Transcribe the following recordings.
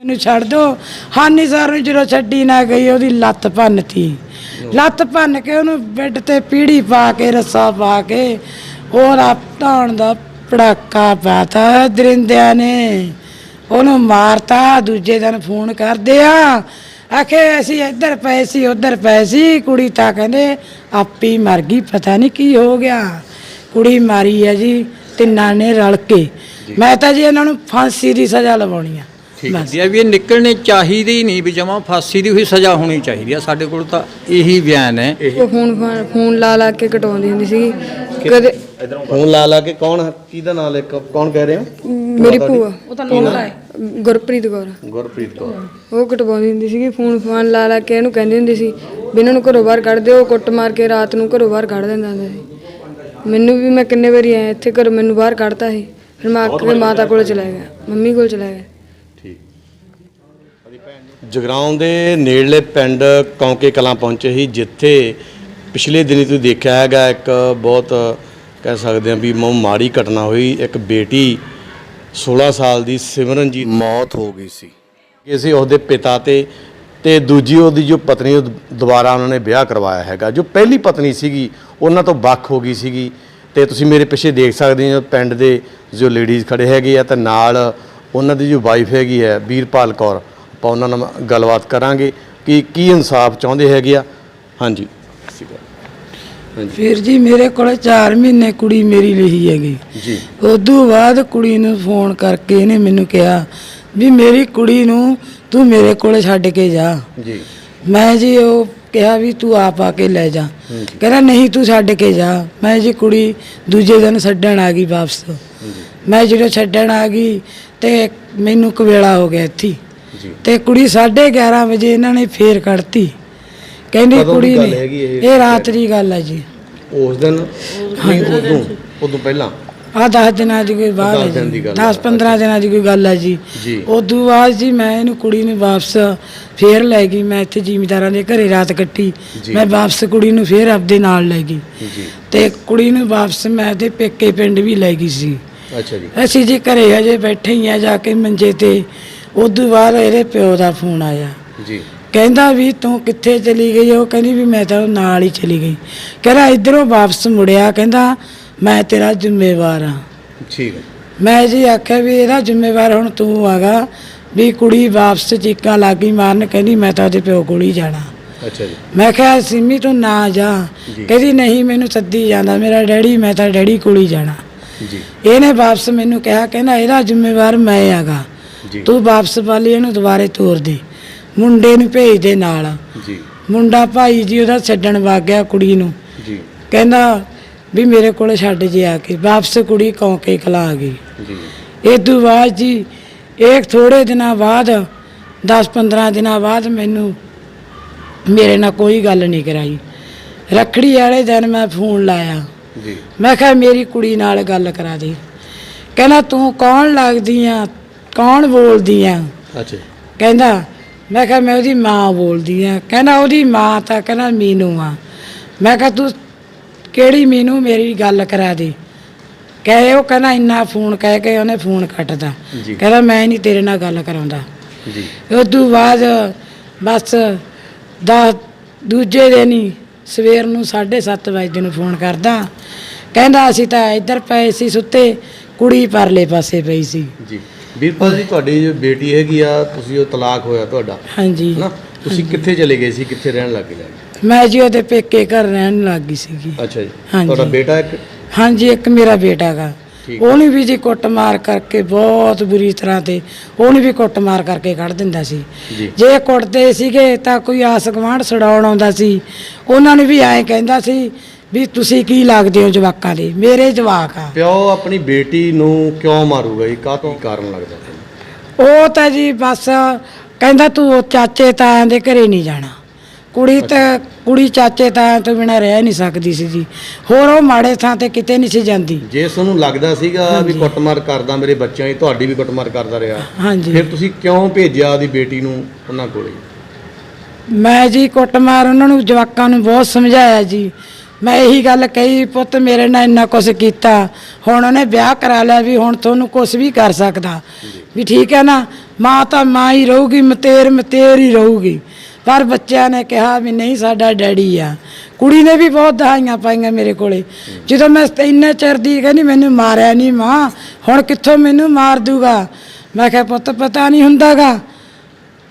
ਮੈਨੂੰ ਛੱਡ ਦੋ ਹਾਨੀ ਸਰ ਨੂੰ ਜਦੋਂ ਛੱਡੀ ਨਾ ਗਈ ਉਹਦੀ ਲੱਤ ਭੰਨਤੀ ਲੱਤ ਭੰਨ ਕੇ ਉਹਨੂੰ ਬੈੱਡ ਤੇ ਪੀੜੀ ਪਾ ਕੇ ਰੱਸਾ ਪਾ ਕੇ ਉਹਦਾ ਧੌਣ ਦਾ ਪੜਾਕਾ ਪਾਤਾ ਦਰਿੰਦਿਆਂ ਨੇ। ਉਹਨੂੰ ਮਾਰਤਾ ਦੂਜੇ ਦਿਨ ਫੋਨ ਕਰਦੇ ਆ। ਆਖੇ ਅਸੀਂ ਇੱਧਰ ਪਏ ਸੀ ਉੱਧਰ ਪਏ ਸੀ। ਕੁੜੀ ਤਾਂ ਕਹਿੰਦੇ ਆਪੀ ਮਰ ਗਈ ਪਤਾ ਨਹੀਂ ਕੀ ਹੋ ਗਿਆ। ਕੁੜੀ ਮਾਰੀ ਹੈ ਜੀ ਤਿੰਨਾਂ ਨੇ ਰਲ ਕੇ। ਮੈਂ ਤਾਂ ਜੀ ਇਹਨਾਂ ਨੂੰ ਫਾਂਸੀ ਦੀ ਸਜ਼ਾ ਲਵਾਉਣੀ ਆ। ਠੀਕ ਹੈ। ਵੀ ਇਹ ਨਿਕਲਣੇ ਚਾਹੀਦੇ ਹੀ ਨਹੀਂ ਵੀ ਜਮਾ ਫਾਂਸੀ ਦੀ ਹੋਈ ਸਜ਼ਾ ਹੋਣੀ ਚਾਹੀਦੀ ਆ। ਸਾਡੇ ਕੋਲ ਤਾਂ ਇਹੀ ਬਿਆਨ ਹੈ। ਉਹ ਫੋਨ ਫਾਨ- ਫੋਨ ਲਾ ਲਾ ਕੇ ਕਟਾਉਂਦੀ ਹੁੰਦੀ ਸੀ ਕਦੇ ਫੋਨ ਲਾ ਲਾ ਕੇ ਕੌਣ ਹੈ? ਕਿਹਦਾ ਨਾਂ ਲੈ ਕੇ ਕੌਣ ਕਹਿ ਰਹੇ? ਹੋ ਮੇਰੀ ਭੂਆ। ਉਹ ਤਾਂ ਗੁਰਪ੍ਰੀਤ ਕੌਰ। ਗੁਰਪ੍ਰੀਤ ਕੌਰ। ਉਹ ਕਟਵਾਉਂਦੀ ਹੁੰਦੀ ਸੀਗੀ। ਫੋਨ ਫਾਨ ਲਾ ਲਾ ਕੇ ਇਹਨੂੰ ਕਹਿੰਦੀ ਹੁੰਦੀ ਸੀ ਵੀ ਇਹਨਾਂ ਨੂੰ ਘਰੋਂ ਬਾਹਰ ਕੱਢ ਦਿਓ ਕੁੱਟ ਮਾਰ ਕੇ ਰਾਤ ਨੂੰ ਘਰੋਂ ਬਾਹਰ ਕੱਢ ਦਿੰਦਾ ਹੁੰਦਾ ਸੀ। ਮੈਨੂੰ ਵੀ ਮੈਂ ਕਿੰਨੇ ਵਾਰੀ ਆਇਆ ਇੱਥੇ ਘਰੋਂ ਮੈਨੂੰ ਬਾਹਰ ਕੱਢਤਾ ਸੀ। ਫਿਰ ਮੈਂ ਕੇ ਮਾਤਾ ਕੋਲ ਚਲਾ ਗਿਆ ਮੰਮੀ ਕੋਲ ਚਲਾ ਗਿਆ। ਜਗਰਾਉਂ ਦੇ ਨੇੜਲੇ ਪਿੰਡ ਕੌਂਕੇ ਕਲਾਂ ਪਹੁੰਚੇ ਸੀ ਜਿੱਥੇ ਪਿਛਲੇ ਦਿਨੀ ਤੁਸੀਂ ਦੇਖਿਆ ਹੈਗਾ ਇੱਕ ਬਹੁਤ ਕਹਿ ਸਕਦੇ ਹਾਂ ਵੀ ਮਾੜੀ ਘਟਨਾ ਹੋਈ। ਇੱਕ ਬੇਟੀ 16 ਸਾਲ ਦੀ ਸਿਮਰਨਜੀਤ ਮੌਤ ਹੋ ਗਈ ਸੀ। ਕਿਸੇ ਉਹਦੇ ਪਿਤਾ ਤੇ ਤੇ ਦੂਜੀ ਉਹਦੀ ਜੋ ਪਤਨੀ ਉਹ ਦੁਬਾਰਾ ਉਹਨਾਂ ਨੇ ਵਿਆਹ ਕਰਵਾਇਆ ਹੈਗਾ। ਜੋ ਪਹਿਲੀ ਪਤਨੀ ਸੀਗੀ ਉਹਨਾਂ ਤੋਂ ਵੱਖ ਹੋ ਗਈ ਸੀਗੀ। ਤੇ ਤੁਸੀਂ ਮੇਰੇ ਪਿੱਛੇ ਦੇਖ ਸਕਦੇ ਹੋ ਪਿੰਡ ਦੇ ਜੋ ਲੇਡੀਜ਼ ਖੜੇ ਹੈਗੇ ਆ ਤੇ ਨਾਲ ਉਹਨਾਂ ਦੀ ਜੋ ਵਾਈਫ ਹੈਗੀ ਹੈ ਵੀਰਪਾਲ ਕੌਰ। ਆਪਾਂ ਉਹਨਾਂ ਨਾਲ ਗੱਲਬਾਤ ਕਰਾਂਗੇ ਕਿ ਕੀ ਇਨਸਾਫ ਚਾਹੁੰਦੇ ਹੈਗੇ ਆ। ਹਾਂਜੀ। ਫਿਰ ਜੀ ਮੇਰੇ ਕੋਲ 4 ਮਹੀਨੇ ਕੁੜੀ ਮੇਰੀ ਰਹੀ ਹੈਗੀ। ਜੀ। ਉਦੋਂ ਬਾਅਦ ਕੁੜੀ ਨੂੰ ਫੋਨ ਕਰਕੇ ਇਹਨੇ ਮੈਨੂੰ ਕਿਹਾ ਵੀ ਮੇਰੀ ਕੁੜੀ ਨੂੰ ਤੂੰ ਮੇਰੇ ਕੋਲ ਛੱਡ ਕੇ ਜਾ। ਜੀ। ਮੈਂ ਜੀ ਉਹ ਕਿਹਾ ਵੀ ਤੂੰ ਆਪ ਆ ਕੇ ਲੈ ਜਾ। ਕਹਿੰਦਾ ਨਹੀਂ ਤੂੰ ਛੱਡ ਕੇ ਜਾ। ਮੈਂ ਜੀ ਕੁੜੀ ਦੂਜੇ ਦਿਨ ਛੱਡਣ ਆ ਗਈ ਵਾਪਸ। ਮੈਂ ਜਦੋਂ ਛੱਡਣ ਆ ਗਈ ਤੇ ਮੈਨੂੰ ਕਵੇਲਾ ਹੋ ਗਿਆ ਇੱਥੇ ਤੇ ਕੁੜੀ 11:30 ਵਜੇ ਇਹਨਾਂ ਨੇ ਫੇਰ ਕੱਢਤੀ। ਕਹਿੰਦੀ ਕਦੋਂ ਦੀ ਕੁੜੀ ਗੱਲ ਨੇ ਹੈਗੀ ਇਹ? ਇਹ ਰਾਤ ਦੀ ਗੱਲ ਹੈ ਜੀ। ਉਸ ਦਿਨ? ਨਹੀਂ ਉਦੋਂ ਉਦੋਂ ਪਹਿਲਾਂ? ਆ 10 ਦਿਨਾਂ ਦੀ ਕੋਈ ਬਾਤ ਦਸ ਹੈ ਦਿਨ ਦੀ ਜੀ ਗੱਲ 10 15 ਦਿਨਾਂ ਦੀ ਕੋਈ ਗੱਲ ਹੈ ਜੀ। ਜੀ। ਉਦੋਂ ਬਾਅਦ ਜੀ ਮੈਂ ਇਹਨੂੰ ਕੁੜੀ ਨੂੰ ਵਾਪਸ ਫੇਰ ਲੈ ਗਈ। ਮੈਂ ਇੱਥੇ ਜ਼ਿਮੀਦਾਰਾਂ ਦੇ ਘਰੇ ਰਾਤ ਕੱਟੀ। ਜੀ। ਮੈਂ ਵਾਪਸ ਕੁੜੀ ਨੂੰ ਫੇਰ ਆਪਦੇ ਨਾਲ ਲੈ ਗਈ। ਜੀ। ਤੇ ਕੁੜੀ ਨੂੰ ਵਾਪਸ ਮੈਂ ਤੇ ਪੇਕੇ ਪਿੰਡ ਵੀ ਲੈ ਗਈ ਸੀ। ਅੱਛਾ ਜੀ। ਅਸੀਂ ਜੀ ਘਰੇ ਹਜੇ ਬੈਠੇ ਹੀ ਆ ਜਾ ਕੇ ਮੰਜੇ ਤੇ। ਉਦੋਂ ਬਾਅਦ ਇਹਦੇ ਪਿਓ ਦਾ ਫੋਨ ਆਇਆ। ਜੀ। ਕਹਿੰਦਾ ਵੀ ਤੂੰ ਕਿੱਥੇ ਚਲੀ ਗਈ? ਉਹ ਕਹਿੰਦੀ ਵੀ ਮੈਂ ਤਾਂ ਨਾਲ ਹੀ ਚਲੀ ਗਈ। ਕਹਿੰਦਾ ਇਧਰੋਂ ਵਾਪਸ ਮੁੜਿਆ। ਕਹਿੰਦਾ ਮੈਂ ਤੇਰਾ ਜ਼ਿੰਮੇਵਾਰ ਹਾਂ। ਠੀਕ ਹੈ। ਮੈਂ ਜੀ ਆਖਿਆ ਵੀ ਇਹਦਾ ਜ਼ਿੰਮੇਵਾਰ ਹੁਣ ਤੂੰ ਆਗਾ ਵੀ ਕੁੜੀ ਵਾਪਸ ਚੀਕਾਂ ਲੱਗੀ ਮਾਰਨ। ਕਹਿੰਦੀ ਮੈਂ ਤਾਂ ਉਹਦੇ ਪਿਓ ਕੋਲ ਹੀ ਜਾਣਾ। ਅੱਛਾ ਜੀ। ਮੈਂ ਕਿਹਾ ਸਿੰਮੀ ਤੂੰ ਨਾ ਜਾ। ਕਹਿੰਦੀ ਨਹੀਂ ਮੈਨੂੰ ਸੱਦੀ ਜਾਂਦਾ। ਮੇਰਾ ਡੈਡੀ ਮੈਂ ਤਾਂ ਡੈਡੀ ਕੋਲ ਹੀ ਜਾਣਾ। ਜੀ। ਇਹਨੇ ਵਾਪਸ ਮੈਨੂੰ ਕਿਹਾ ਕਹਿੰਦਾ ਇਹਦਾ ਜ਼ਿੰਮੇਵਾਰ ਮੈਂ ਆਗਾ ਤੂੰ ਵਾਪਸ ਵਾਲੀ ਇਹਨੂੰ ਦੁਬਾਰੇ ਤੋਰ ਦੇ। ਮੁੰਡੇ ਨੂੰ ਭੇਜ ਦੇ ਨਾਲ। ਜੀ। ਮੁੰਡਾ ਭਾਈ ਜੀ ਉਹਦਾ ਛੱਡਣ ਵਗ ਗਿਆ ਕੁੜੀ ਨੂੰ। ਜੀ। ਕਹਿੰਦਾ ਵੀ ਮੇਰੇ ਕੋਲ ਛੱਡ ਜੇ ਆ ਕੇ। ਵਾਪਸ ਕੁੜੀ ਕੌਂਕੇ ਕਲਾ ਆ ਗਈ। ਜੀ। ਇਹ ਤੋਂ ਬਾਅਦ ਜੀ ਇੱਕ ਥੋੜੇ ਦਿਨਾਂ ਬਾਅਦ 10-15 ਦਿਨਾਂ ਬਾਅਦ ਮੈਨੂੰ ਮੇਰੇ ਨਾਲ ਕੋਈ ਗੱਲ ਨਹੀਂ ਕਰਾਈ। ਰੱਖੜੀ ਵਾਲੇ ਦਿਨ ਮੈਂ ਫੋਨ ਲਾਇਆ। ਜੀ। ਮੈਂ ਕਿਹਾ ਮੇਰੀ ਕੁੜੀ ਨਾਲ ਗੱਲ ਕਰਾ ਦੇ। ਕਹਿੰਦਾ ਤੂੰ ਕੌਣ ਲੱਗਦੀ ਆ? ਕੌਣ ਬੋਲਦੀ ਆ? ਅੱਛਾ। ਕਹਿੰਦਾ ਮੈਂ ਕਿਹਾ ਮੈਂ ਉਹਦੀ ਮਾਂ ਬੋਲਦੀ ਆ। ਕਹਿੰਦਾ ਉਹਦੀ ਮਾਂ ਤਾਂ ਕਹਿੰਦਾ ਮੀਨੂ ਆ। ਮੈਂ ਕਿਹਾ ਤੂੰ ਕਿਹੜੀ ਮੀਨੂ? ਮੇਰੀ ਗੱਲ ਕਰਾ ਦੇ। ਕਹੇ ਉਹ ਕਹਿੰਦਾ ਇੰਨਾ ਫੋਨ ਕਹਿ ਕੇ ਉਹਨੇ ਫੋਨ ਕੱਟਦਾ। ਜੀ। ਕਹਿੰਦਾ ਮੈਂ ਨਹੀਂ ਤੇਰੇ ਨਾਲ ਗੱਲ ਕਰਾਉਂਦਾ। ਜੀ। ਉਦੋਂ ਬਾਅਦ ਬਸ ਦਾ ਦੂਜੇ ਦਿਨ ਹੀ ਸਵੇਰ ਨੂੰ 7:30 ਵਜੇ ਨੂੰ ਫੋਨ ਕਰਦਾ। ਕਹਿੰਦਾ ਅਸੀਂ ਤਾਂ ਇੱਧਰ ਪਏ ਸੀ ਸੁੱਤੇ। ਕੁੜੀ ਪਰਲੇ ਪਾਸੇ ਪਈ ਸੀ। ਜੀ। ਵੀਰਪਾਲ ਜੀ ਤੁਹਾਡੀ ਜੋ ਬੇਟੀ ਹੈਗੀ ਆ ਤੁਸੀਂ ਉਹ ਤਲਾਕ ਹੋਇਆ ਤੁਹਾਡਾ। ਹਾਂਜੀ। ਹਨਾ? ਤੁਸੀਂ ਕਿੱਥੇ ਚਲੇ ਗਏ ਸੀ? ਕਿੱਥੇ ਰਹਿਣ ਲੱਗ ਗਏ? ਮੈਂ ਜੀ ਉਹਦੇ ਪੇਕੇ ਘਰ ਰਹਿਣ ਲੱਗ ਗਈ ਸੀਗੀ। ਅੱਛਾ ਜੀ। ਹਾਂਜੀ। ਤੁਹਾਡਾ ਬੇਟਾ ਇੱਕ? ਹਾਂਜੀ ਇੱਕ ਮੇਰਾ ਬੇਟਾ ਗਾ। ਠੀਕ। ਉਹਨੂੰ ਵੀ ਜੀ ਕੁੱਟਮਾਰ ਕਰਕੇ ਬਹੁਤ ਬੁਰੀ ਤਰ੍ਹਾਂ ਤੇ ਉਹਨੂੰ ਵੀ ਕੁੱਟਮਾਰ ਕਰਕੇ ਕੱਢ ਦਿੰਦਾ ਸੀ। ਜੀ। ਜੇ ਕੁੱਟਦੇ ਸੀਗੇ ਤਾਂ ਕੋਈ ਆਸ ਗੁਆਂਢ ਛਡਾਉਣ ਆਉਂਦਾ ਸੀ। ਉਹਨਾਂ ਨੂੰ ਵੀ ਐਂ ਕਹਿੰਦਾ ਸੀ ਵੀ ਤੁਸੀਂ ਕੀ ਲੱਗਦੇ ਹੋ ਜਵਾਕਾਂ ਦੇ? ਮੇਰੇ ਜਵਾਕ ਆ। ਪਿਓ ਆਪਣੀ ਬੇਟੀ ਨੂੰ ਕਿਉਂ ਮਾਰੂਗਾ ਜੀ? ਕਾਹ ਤੋਂ ਕਾਰਨ ਲੱਗਦਾ ਤੁਹਾਨੂੰ ਉਹ ਤਾਂ ਜੀ ਬਸ ਕਹਿੰਦਾ ਤੂੰ ਉਹ ਚਾਚੇ ਤਾਇਆਂ ਦੇ ਘਰੇ ਨਹੀਂ ਜਾਣਾ। ਕੁੜੀ ਤੇ ਕੁੜੀ ਚਾਚੇ ਤਾਇਆਂ ਤੋਂ ਬਿਨਾਂ ਰਹਿ ਨਹੀਂ ਸਕਦੀ ਸੀ ਜੀ। ਹੋਰ ਉਹ ਮਾੜੇ ਥਾਂ ਤੇ ਕਿਤੇ ਨਹੀਂ ਸੀ ਜਾਂਦੀ। ਜੇ ਤੁਹਾਨੂੰ ਲੱਗਦਾ ਸੀਗਾ ਵੀ ਕੁੱਟਮਾਰ ਕਰਦਾ ਮੇਰੇ ਬੱਚਿਆਂ ਦੀ ਤੁਹਾਡੀ ਵੀ ਕੁੱਟਮਾਰ ਕਰਦਾ ਰਿਹਾ। ਹਾਂਜੀ। ਫਿਰ ਤੁਸੀਂ ਕਿਉਂ ਭੇਜਿਆ ਉਹਦੀ ਬੇਟੀ ਨੂੰ ਉਹਨਾਂ ਕੋਲੇ? ਮੈਂ ਜੀ ਕੁੱਟਮਾਰ ਉਹਨਾਂ ਨੂੰ ਜਵਾਕਾਂ ਨੂੰ ਬਹੁਤ ਸਮਝਾਇਆ ਜੀ। ਮੈਂ ਇਹੀ ਗੱਲ ਕਹੀ, ਪੁੱਤ ਮੇਰੇ ਨਾਲ ਇੰਨਾ ਕੁਛ ਕੀਤਾ। ਹੁਣ ਉਹਨੇ ਵਿਆਹ ਕਰਾ ਲਿਆ ਵੀ ਹੁਣ ਤੁਹਾਨੂੰ ਕੁਛ ਵੀ ਕਰ ਸਕਦਾ। ਵੀ ਠੀਕ ਹੈ ਨਾ, ਮਾਂ ਤਾਂ ਮਾਂ ਹੀ ਰਹੂਗੀ, ਮਤੇਰ ਮਤੇਰ ਹੀ ਰਹੂਗੀ। ਪਰ ਬੱਚਿਆਂ ਨੇ ਕਿਹਾ ਵੀ ਨਹੀਂ, ਸਾਡਾ ਡੈਡੀ ਆ। ਕੁੜੀ ਨੇ ਵੀ ਬਹੁਤ ਦਹਾਈਆਂ ਪਾਈਆਂ ਮੇਰੇ ਕੋਲੇ। ਜਦੋਂ ਮੈਂ ਇੰਨੇ ਚਿਰ ਦੀ ਕਹਿੰਦੀ, ਮੈਨੂੰ ਮਾਰਿਆ ਨਹੀਂ ਮਾਂ, ਹੁਣ ਕਿੱਥੋਂ ਮੈਨੂੰ ਮਾਰ ਦੂਗਾ? ਮੈਂ ਕਿਹਾ, ਪੁੱਤ ਪਤਾ ਨਹੀਂ ਹੁੰਦਾਗਾ।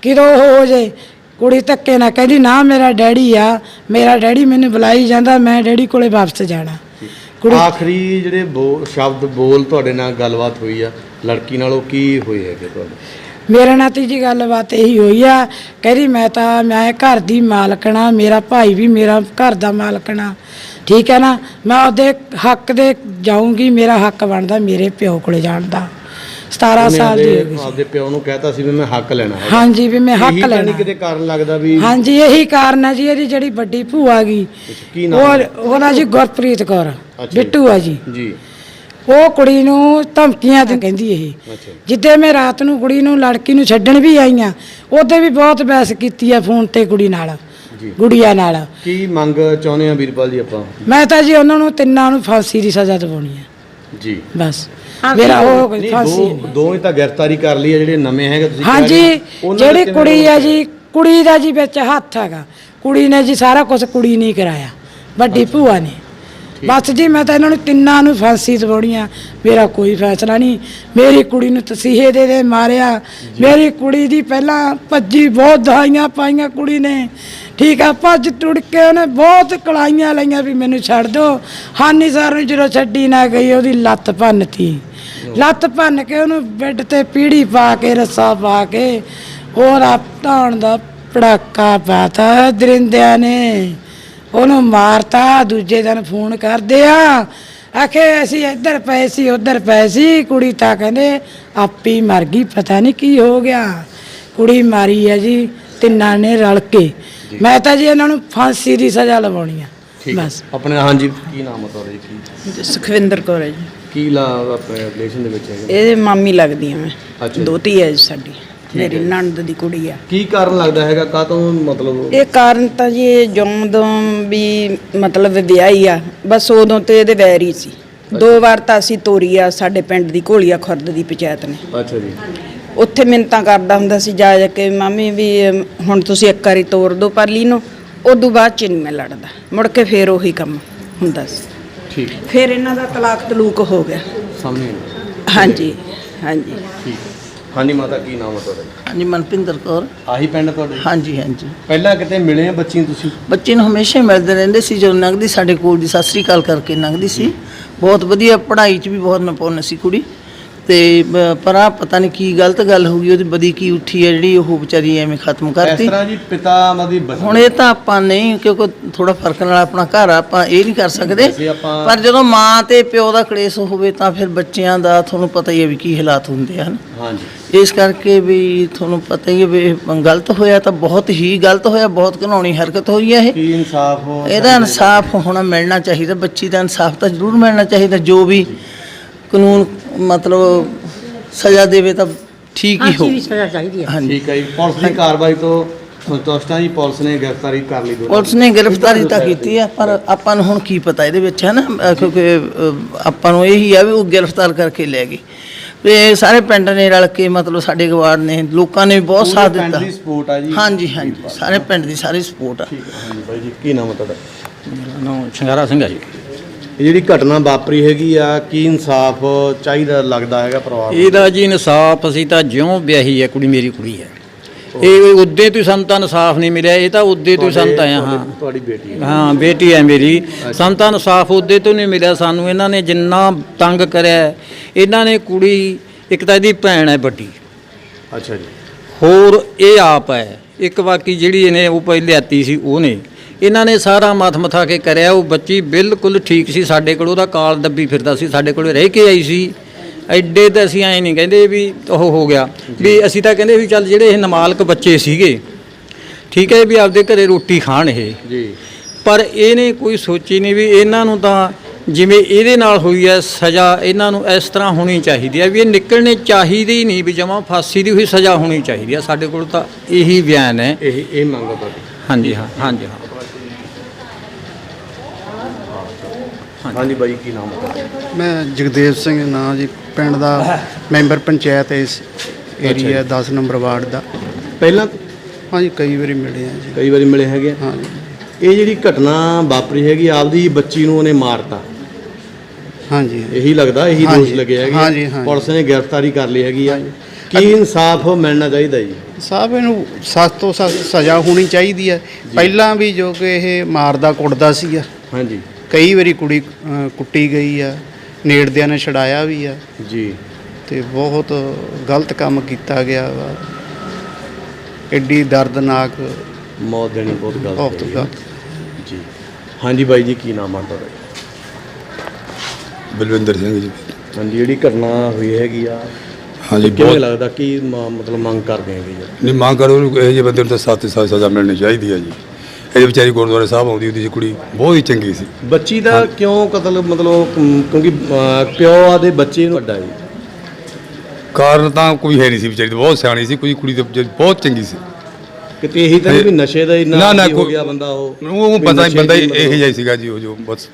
ਕਿਦੋਂ ਉਹ ਹੋ ਜੇ? ਕੁੜੀ ਧੱਕੇ ਨਾ ਕਹਿੰਦੀ ਨਾ ਮੇਰਾ ਡੈਡੀ ਆ। ਮੇਰਾ ਡੈਡੀ ਮੈਨੂੰ ਬੁਲਾਈ ਜਾਂਦਾ ਮੈਂ ਡੈਡੀ ਕੋਲੇ ਵਾਪਸ ਜਾਣਾ। ਕੁੜੀ ਆਖਰੀ ਜਿਹੜੇ ਸ਼ਬਦ ਬੋਲ ਤੁਹਾਡੇ ਨਾਲ ਗੱਲਬਾਤ ਹੋਈ ਆ ਲੜਕੀ ਨਾਲ ਉਹ ਕੀ ਹੋਏ ਹੈਗੇ ਤੁਹਾਡੇ? ਮੇਰੇ ਨਾਲ ਤੀ ਜੀ ਗੱਲਬਾਤ ਇਹੀ ਹੋਈ ਆ ਕਹਿੰਦੀ ਮੈਂ ਤਾਂ ਮੈਂ ਘਰ ਦੀ ਮਾਲਕਣਾ ਮੇਰਾ ਭਾਈ ਵੀ ਮੇਰਾ ਘਰ ਦਾ ਮਾਲਕਣਾ ਠੀਕ ਹੈ ਨਾ? ਮੈਂ ਉਹਦੇ ਹੱਕ ਦੇ ਜਾਊਂਗੀ ਮੇਰਾ ਹੱਕ ਬਣਦਾ ਮੇਰੇ ਪਿਓ ਕੋਲੇ ਜਾਣ ਦਾ। 17 ਉਹਨੇ ਸਾਲ ਦੀ ਆਪਦੇ- ਗਈ ਸੀ। ਆਪਦੇ ਪਿਓ ਨੂੰ ਕਹਿਤਾ ਸੀ ਵੀ ਮੈਂ ਹੱਕ ਲੈਣਾ ਹੈ ਹਾਂਜੀ ਵੀ ਮੈਂ ਹੱਕ ਲੈਣਾ। ਕਿਤੇ ਕਾਰਨ ਲੱਗਦਾ ਵੀ ਹਾਂਜੀ ਇਹੀ ਕਾਰਨ ਹੈ ਜੀ ਇਹਦੀ ਜਿਹੜੀ ਵੱਡੀ ਭੂਆ ਗਈ ਕੀ ਨਾਮ ਉਹ ਉਹਦਾ ਜੀ ਗੁਰਪ੍ਰੀਤ ਕੌਰ ਜੀ। ਬਿੱਟੂ ਆ ਜੀ। ਜੀ। ਉਹ ਕੁੜੀ ਨੂੰ ਧਮਕੀਆਂ ਤੇ ਕਹਿੰਦੀ ਇਹ। ਅੱਛਾ ਜਿੱਦੇ ਮੈਂ ਰਾਤ ਨੂੰ ਕੁੜੀ ਨੂੰ ਲੜਕੀ ਨੂੰ ਛੱਡਣ ਵੀ ਆਈਆਂ ਉਹਦੇ ਵੀ ਬਹੁਤ ਬਹਿਸ ਕੀਤੀ ਆ ਫੋਨ ਤੇ ਕੁੜੀ ਨਾਲ ਜੀ। ਗੁੜੀਆ ਨਾਲ। ਕੀ ਮੰਗ ਚਾਹੁੰਦੇ ਆ ਵੀਰਪਾਲ ਜੀ ਆਪਾਂ? ਮੈਂ ਤਾਂ ਜੀ ਉਹਨਾਂ ਨੂੰ ਤਿੰਨਾਂ ਨੂੰ ਫਾਂਸੀ ਦੀ ਸਜ਼ਾ ਦਿਵਾਉਣੀ ਆ ਜੀ। ਬਸ। ਮੇਰਾ ਉਹ ਫਾਂਸੀ ਦੋ ਦੋਵੇਂ ਤਾਂ ਗ੍ਰਿਫਤਾਰੀ ਕਰ ਲਈ ਆ ਜਿਹੜੇ ਨਵੇਂ ਹੈਗੇ ਤੁਸੀਂ ਕਹਿ ਰਹੇ ਹਾਂਜੀ ਹੋ। ਉਹਨਾਂ ਦੇ ਜਿਹੜੀ ਕੁੜੀ ਆ ਜੀ ਕੁੜੀ ਦਾ ਜੀ ਵਿੱਚ ਹੱਥ ਹੈਗਾ। ਕੁੜੀ ਨੇ ਜੀ ਸਾਰਾ ਕੁਝ ਕੁੜੀ ਨਹੀਂ ਕਰਾਇਆ। ਵੱਡੀ ਭੂਆ ਨੇ। ਬਸ ਜੀ ਮੈਂ ਤਾਂ ਇਹਨਾਂ ਨੂੰ ਤਿੰਨਾਂ ਨੂੰ ਫਾਂਸੀ ਦਿਵਾਉਣੀ ਆ ਮੇਰਾ ਕੋਈ ਫੈਸਲਾ ਨਹੀਂ। ਮੇਰੀ ਕੁੜੀ ਨੂੰ ਤਸੀਹੇ ਦੇ ਦੇ ਮਾਰਿਆ। ਮੇਰੀ ਕੁੜੀ ਦੀ ਪਹਿਲਾਂ ਭੱਜੀ ਬਹੁਤ ਦਹਾਈਆਂ ਪਾਈਆਂ ਕੁੜੀ ਨੇ। ਠੀਕ ਆ ਭੱਜ ਟੁੜ ਕੇ ਉਹਨੇ ਬਹੁਤ ਕਲਾਈਆਂ ਲਈਆਂ ਵੀ ਮੈਨੂੰ ਛੱਡ ਦਿਓ। ਹਾਨੀ ਸਰ ਨੂੰ ਜਦੋਂ ਛੱਡੀ ਨਾ ਗਈ ਉਹਦੀ ਲੱਤ ਭੰਨਤੀ। ਲੱਤ ਭੰਨ ਕੇ ਉਹਨੂੰ ਬੈੱਡ ਤੇ ਪੀੜੀ ਪਾ ਕੇ ਰੱਸਾ ਪਾ ਕੇ ਉਹਦਾ ਧੌਣ ਦਾ ਪੜਾਕਾ ਪਾਤਾ ਦਰਿੰਦਿਆਂ ਨੇ। ਉਹਨੂੰ ਮਾਰਤਾ ਦੂਜੇ ਦਿਨ ਫੋਨ ਕਰਦੇ ਆ। ਆਖੇ ਅਸੀਂ ਇੱਧਰ ਪਏ ਸੀ ਉੱਧਰ ਪਏ ਸੀ। ਕੁੜੀ ਤਾਂ ਕਹਿੰਦੇ ਆਪੀ ਮਰ ਗਈ ਪਤਾ ਨਹੀਂ ਕੀ ਹੋ ਗਿਆ। ਕੁੜੀ ਮਾਰੀ ਹੈ ਜੀ ਤਿੰਨਾਂ ਨੇ ਰਲ ਕੇ। ਮੈਂ ਤਾਂ ਜੀ ਇਹਨਾਂ ਨੂੰ ਫਾਂਸੀ ਦੀ ਸਜ਼ਾ ਲਵਾਉਣੀ ਆ। ਬਸ। ਆਪਣੇ ਹਾਂਜੀ ਕੀ ਨਾਮ ਹੈ ਤੁਹਾਡਾ ਜੀ? ਸੁਖਵਿੰਦਰ ਕੌਰ ਹੈ ਜੀ। ਕੀ ਲਾ ਆਪਣੇ ਰਿਲੇਸ਼ਨ ਦੇ ਵਿੱਚ ਹੈਗੇ? ਇਹਦੇ ਮਾਮੀ ਲੱਗਦੀ ਆ ਮੈਂ। ਅੱਛਾ ਜੀ। ਦੋਤੀ ਹੈ ਸਾਡੀ। ਮੇਰੀ ਨਣਦ ਦੀ ਕੁੜੀ ਆ। ਕੀ ਕਾਰਨ ਲੱਗਦਾ ਹੈਗਾ? ਕਾ ਤੋਂ ਮਤਲਬ ਇਹ ਕਾਰਨ ਤਾਂ ਜੀ ਇਹ ਜਦੋਂ ਵੀ ਮਤਲਬ ਵਿਆਹੀ ਆ। ਬਸ ਉਦੋਂ ਤੇ ਇਹਦੇ ਵੈਰ ਹੀ ਸੀ। ਦੋ ਵਾਰ ਤਾਂ ਅਸੀਂ ਤੋਰੀ ਆ ਸਾਡੇ ਪਿੰਡ ਦੀ ਘੋਲੀਆ ਖੁਰਦ ਦੀ ਪੰਚਾਇਤ ਨੇ। ਅੱਛਾ ਜੀ। ਉੱਥੇ ਮਿੰਤਾਂ ਕਰਦਾ ਹੁੰਦਾ ਸੀ ਜਾ ਜਾ ਕੇ ਮਾਮੀ ਵੀ ਅਮ, ਹੁਣ ਤੁਸੀਂ ਇੱਕ ਵਾਰੀ ਤੋਰ ਦਿਓ ਪਰਲੀ ਨੂੰ ਉਦੋਂ ਬਾਅਦ ਚ ਨਹੀਂ ਮੈਂ ਲੜਦਾ। ਮੁੜ ਕੇ ਫੇਰ ਉਹੀ ਕੰਮ ਹੁੰਦਾ ਸੀ। ਠੀਕ। ਫਿਰ ਇਹਨਾਂ ਦਾ ਤਲਾਕ ਤਲੂਕ ਹੋ ਗਿਆ। ਸਾਹਮਣੇ ਆਇਆ। ਹਾਂਜੀ ਹਾਂਜੀ। ਠੀਕ। ਹਾਂਜੀ ਮਾਤਾ ਕੀ ਨਾਮ ਹੈ ਤੁਹਾਡਾ? ਹਾਂਜੀ ਮਨਪਿੰਦਰ ਕੌਰ। ਆਹੀ ਪਿੰਡ ਤੁਹਾਡੇ? ਹਾਂਜੀ ਹਾਂਜੀ। ਪਹਿਲਾਂ ਕਿਤੇ ਮਿਲੇ ਆ ਬੱਚੀ ਨੂੰ ਤੁਸੀਂ? ਬੱਚੇ ਨੂੰ ਹਮੇਸ਼ਾ ਹੀ ਮਿਲਦੇ ਰਹਿੰਦੇ ਸੀ ਜਦੋਂ ਲੰਘਦੀ ਸਾਡੇ ਕੋਲ ਦੀ ਸਤਿ ਸ੍ਰੀ ਅਕਾਲ ਕਰਕੇ ਲੰਘਦੀ ਸੀ। ਬਹੁਤ ਵਧੀਆ ਪੜ੍ਹਾਈ 'ਚ ਵੀ ਬਹੁਤ ਨਿਪੁੰਨ ਸੀ ਕੁੜੀ। ਤੇ ਪਰ ਆ ਪਤਾ ਨਹੀਂ ਕੀ ਗਲਤ ਗੱਲ ਹੋ ਗਈ ਉਹਦੀ ਬਦੀ ਕੀ ਉੱਠੀ ਹੈ ਜਿਹੜੀ ਉਹ ਵਿਚਾਰੀ ਐਵੇਂ ਖਤਮ ਇਸ ਕਰਤੀ। ਤਰ੍ਹਾਂ ਜੀ ਪਿਤਾ ਮਦੀ ਹੁਣ ਇਹ ਤਾਂ ਆਪਾਂ ਨਹੀਂ ਕਿਉਂਕਿ ਥੋੜਾ ਫ਼ਰਕ ਨਾਲ ਆਪਣਾ ਘਰ ਆ, ਆਪਾਂ ਇਹ ਨਹੀਂ ਕਰ ਸਕਦੇ। ਵੈਸੇ ਆਪਾਂ- ਪਰ ਜਦੋਂ ਮਾਂ ਤੇ ਪਿਓ ਦਾ ਕਲੇਸ਼ ਹੋਵੇ ਤਾਂ ਫਿਰ ਬੱਚਿਆਂ ਦਾ ਤੁਹਾਨੂੰ ਪਤਾ ਹੀ ਹੈ ਵੀ ਕੀ ਹਾਲਾਤ ਹੁੰਦੇ ਹਨ। ਹਾਂਜੀ। ਇਸ ਕਰਕੇ ਵੀ ਤੁਹਾਨੂੰ ਪਤਾ ਹੀ ਹੈ ਵੀ ਇਹ ਗਲਤ ਹੋਇਆ ਤਾਂ ਬਹੁਤ ਹੀ ਗਲਤ ਹੋਇਆ ਬਹੁਤ ਘਿਨਾਉਣੀ ਹਰਕਤ ਹੋਈ ਹੈ ਇਹ। ਕੀ ਇਨਸਾਫ ਹੋ ਇਹਦਾ ਇਨਸਾਫ ਹੋਣਾ ਮਿਲਣਾ ਚਾਹੀਦਾ ਬੱਚੀ ਦਾ ਇਨਸਾਫ ਤਾਂ ਜ਼ਰੂਰ ਮਿਲਣਾ ਚਾਹੀਦਾ ਜੋ ਵੀ ਕਾਨੂੰਨ ਮਤਲਬ ਸਜ਼ਾ ਦੇਵੇ ਤਾਂ ਠੀਕ ਹੀ ਹੋ। ਹਾਂਜੀ। ਠੀਕ ਹੈ ਜੀ। ਪੁਲਿਸ ਦੀ ਕਾਰਵਾਈ ਤੋਂ ਸੰਤੁਸ਼ਟ ਹਾਂ ਜੀ। ਪੁਲਿਸ ਨੇ ਗ੍ਰਿਫਤਾਰੀ ਕਰ ਲਈ ਦੋਨਾਂ ਪੁਲਿਸ ਨੇ ਗ੍ਰਿਫਤਾਰੀ ਤਾਂ ਕੀਤੀ ਆ ਪਰ ਆਪਾਂ ਨੂੰ ਹੁਣ ਕੀ ਪਤਾ ਇਹਦੇ ਵਿੱਚ ਹੈ ਨਾ ਅਹ ਕਿਉਂਕਿ ਅਹ, ਆਪਾਂ ਨੂੰ ਇਹੀ ਆ ਵੀ ਉਹ ਗ੍ਰਿਫਤਾਰ ਕਰਕੇ ਲੈ ਗਏ। ਤੇ ਸਾਰੇ ਪਿੰਡ ਨੇ ਰਲ ਕੇ ਮਤਲਬ ਸਾਡੇ ਗਵਾਰ ਨੇ ਲੋਕਾਂ ਨੇ ਵੀ ਬਹੁਤ ਪੂਰੇ ਸਾਥ ਪਿੰਡ ਦਿੱਤਾ। ਦੀ ਸਪੋਰਟ ਆ ਜੀ। ਹਾਂਜੀ ਹਾਂਜੀ। ਸਾਰੇ ਪਿੰਡ ਦੀ ਸਾਰੀ ਸਪੋਰਟ ਆ। ਠੀਕ ਹੈ। ਹਾਂਜੀ ਬਾਈ ਜੀ ਕੀ ਨਾਮ ਹੈ ਤੁਹਾਡਾ? ਮੇਰਾ ਨਾਮ ਸ਼ਿੰਗਾਰਾ ਸਿੰਘ ਆ ਜੀ। ਇਹ ਜਿਹੜੀ ਘਟਨਾ ਵਾਪਰੀ ਹੈਗੀ ਆ ਕੀ ਇਨਸਾਫ ਚਾਹੀਦਾ ਲੱਗਦਾ ਹੈਗਾ ਪਰਿਵਾਰ ਨੂੰ? ਇਹਦਾ ਜੀ ਇਨਸਾਫ ਅਸੀਂ ਤਾਂ ਜਿਉਂ ਵਿਆਹੀ ਹੈ ਕੁੜੀ ਮੇਰੀ ਕੁੜੀ ਹੈ। ਇਹ ਉਦੋਂ ਤੋਂ ਸਾਨੂੰ ਤਾਂ ਇਨਸਾਫ ਨਹੀਂ ਮਿਲਿਆ ਇਹ ਤਾਂ ਉਦੋਂ ਤੋਂ ਹੀ ਸਾਨੂੰ ਤਾਂ ਆਇਆ ਹਾਂ। ਤੁਹਾਡੀ- ਤੁਹਾਡੀ ਬੇਟੀ ਹੈ। ਹਾਂ ਬੇਟੀ ਹੈ ਮੇਰੀ। ਸਾਨੂੰ ਤਾਂ ਇਨਸਾਫ ਉਦੋਂ ਤੋਂ ਨਹੀਂ ਮਿਲਿਆ ਸਾਨੂੰ ਇਹਨਾਂ ਨੇ ਜਿੰਨਾ ਤੰਗ ਕਰਿਆ ਇਹਨਾਂ ਨੇ ਕੁੜੀ ਇੱਕ ਤਾਂ ਇਹਦੀ ਭੈਣ ਹੈ ਵੱਡੀ। ਅੱਛਾ ਜੀ। ਹੋਰ ਇਹ ਆਪ ਹੈ। ਇੱਕ ਬਾਕੀ ਜਿਹੜੀ ਇਹਨੇ ਉਹ ਪਹਿਲੇ ਲਿਆਤੀ ਸੀ ਉਹਨੇ। ਇਹਨਾਂ ਨੇ ਸਾਰਾ ਮੱਥ ਮਥਾ ਕੇ ਕਰਿਆ ਉਹ ਬੱਚੀ ਬਿਲਕੁਲ ਠੀਕ ਸੀ ਸਾਡੇ ਕੋਲ ਉਹਦਾ ਕਾਲ ਦੱਬੀ ਫਿਰਦਾ ਸੀ ਸਾਡੇ ਕੋਲ ਰਹਿ ਕੇ ਆਈ ਸੀ। ਐਡੇ ਤਾਂ ਅਸੀਂ ਐਂ ਨਹੀਂ ਕਹਿੰਦੇ ਵੀ ਉਹ ਹੋ ਗਿਆ ਵੀ ਅਸੀਂ ਤਾਂ ਕਹਿੰਦੇ ਵੀ ਚੱਲ ਜਿਹੜੇ ਇਹ ਨਮਾਲਕ ਬੱਚੇ ਸੀਗੇ ਠੀਕ ਹੈ ਵੀ ਆਪਦੇ ਘਰੇ ਰੋਟੀ ਖਾਣ ਇਹ। ਜੀ। ਪਰ ਇਹਨੇ ਕੋਈ ਸੋਚੀ ਨਹੀਂ ਵੀ ਇਹਨਾਂ ਨੂੰ ਤਾਂ ਜਿਵੇਂ ਇਹਦੇ ਨਾਲ ਹੋਈ ਹੈ ਸਜ਼ਾ ਇਹਨਾਂ ਨੂੰ ਇਸ ਤਰ੍ਹਾਂ ਹੋਣੀ ਚਾਹੀਦੀ ਹੈ ਵੀ ਇਹ ਨਿਕਲਣੇ ਚਾਹੀਦੇ ਹੀ ਨਹੀਂ ਵੀ ਜਮਾ ਫਾਂਸੀ ਦੀ ਹੋਈ ਸਜ਼ਾ ਹੋਣੀ ਚਾਹੀਦੀ ਹੈ। ਸਾਡੇ ਕੋਲ ਤਾਂ ਇਹੀ ਬਿਆਨ ਹੈ। ਇਹ ਇਹ ਮੰਗ ਤੁਹਾਡੀ। ਹਾਂਜੀ ਹਾਂ ਹਾਂਜੀ ਹਾਂ। ਹਾਂਜੀ। ਬਾਈ ਕੀ ਨਾਮ ਹੈ ਮੈਂ ਜਗਦੇਵ ਸਿੰਘ ਨਾਂ ਜੀ ਪਿੰਡ ਦਾ ਮੈਂਬਰ ਪੰਚਾਇਤ ਹੈ ਇਸ ਏਰੀਆ 10 ਨੰਬਰ ਵਾਰਡ ਦਾ। ਪਹਿਲਾਂ ਹਾਂਜੀ ਕਈ ਵਾਰੀ ਮਿਲੇ ਆ ਜੀ। ਕਈ ਵਾਰੀ ਮਿਲੇ ਹੈਗੇ ਆ। ਹਾਂਜੀ। ਇਹ ਜਿਹੜੀ ਘਟਨਾ ਵਾਪਰੀ ਹੈਗੀ ਆਪਦੀ ਬੱਚੀ ਨੂੰ ਉਹਨੇ ਮਾਰਤਾ। ਹਾਂਜੀ। ਇਹੀ ਲੱਗਦਾ ਇਹੀ ਦੋਸ਼ ਹਾਂਜੀ, ਲੱਗੇ ਹੈਗੇ ਆ। ਹਾਂਜੀ, ਹਾਂਜੀ। ਪੁਲਿਸ ਨੇ ਗ੍ਰਿਫਤਾਰੀ ਕਰ ਲਈ ਹੈਗੀ ਆ। ਕੀ ਇਨਸਾਫ ਮਿਲਣਾ ਚਾਹੀਦਾ ਜੀ? ਸਾਹਿਬ ਇਹਨੂੰ ਸਖਤ ਤੋਂ ਸਖਤ ਸਜ਼ਾ ਹੋਣੀ ਚਾਹੀਦੀ ਹੈ। ਪਹਿਲਾਂ ਵੀ ਜੋ ਕਿ ਇਹ ਮਾਰਦਾ ਕੁੱਟਦਾ ਸੀਗਾ। ਹਾਂਜੀ। ਕਈ ਵਾਰੀ ਕੁੜੀ ਅ, ਕੁੱਟੀ ਗਈ ਆ ਨੇੜਦਿਆਂ ਨੇ ਛਡਾਇਆ ਵੀ ਆ। ਜੀ। ਤੇ ਬਹੁਤ ਗਲਤ ਕੰਮ ਕੀਤਾ ਗਿਆ ਵਾ। ਐਡੀ ਦਰਦਨਾਕ ਮੌਤ ਦੇਣੀ ਬਹੁਤ ਗਲਤ ਬਹੁਤ। ਗਲਤ। ਜੀ। ਹਾਂਜੀ ਬਾਈ ਜੀ ਕੀ ਨਾਮ ਆ ਤੁਹਾਡਾ? ਬਲਵਿੰਦਰ ਸਿੰਘ ਜੀ। ਹਾਂਜੀ ਜਿਹੜੀ ਘਟਨਾ ਹੋਈ ਹੈਗੀ ਆ ਹਾਂਜੀ ਕਿਵੇਂ ਬਹੁਤ ਲੱਗਦਾ ਕੀ ਮ- ਮਤਲਬ ਮੰਗ ਕਰਦੇ ਹੈਗੇ ਜੀ? ਨਹੀਂ ਮੰਗ ਕਰੋ ਇਹ ਜਿਹੇ ਬੰਦੇ ਨੂੰ ਤਾਂ ਸੱਤ ਸਾਲ ਸਜ਼ਾ ਮਿਲਣੀ ਚਾਹੀਦੀ ਹੈ ਜੀ। ਇਹ ਵਿਚਾਰੀ ਗੁਰਦੁਆਰੇ ਸਾਹਿਬ ਆਉਂਦੀ ਹੁੰਦੀ ਸੀ ਕੁੜੀ ਬਹੁਤ ਹੀ ਚੰਗੀ ਸੀ। ਬੱਚੀ ਦਾ ਕਿਉਂ ਕਤਲ ਮਤਲਬ ਕਿਉਂਕਿ ਪਿਓ ਆਦੇ ਬੱਚੇ ਨੂੰ ਵੱਡਾ ਜੀ। ਕਾਰਨ ਤਾਂ ਕੋਈ ਹੈ ਨਹੀਂ ਸੀ ਵਿਚਾਰੀ ਬਹੁਤ ਸਿਆਣੀ ਸੀ ਕੋਈ ਕੁੜੀ ਤਾਂ ਵਿਚਾਰੀ ਬਹੁਤ ਚੰਗੀ ਸੀ। ਕਿਤੇ ਇਹੀ ਤਾਂ ਨਹੀਂ ਵੀ ਨਸ਼ੇ ਦਾ ਇੰਨਾ ਨਾ ਨਾ ਹੋ ਕੋਈ ਗਿਆ ਬੰਦਾ ਉਹ? ਉਹ ਵੀ ਪਤਾ ਨਸ਼ੇ ਬੰਦਾ ਦੀ ਇਹ ਜਿਹਾ ਹੀ ਸੀਗਾ ਜੀ ਉਹ ਜੋ ਬਸ।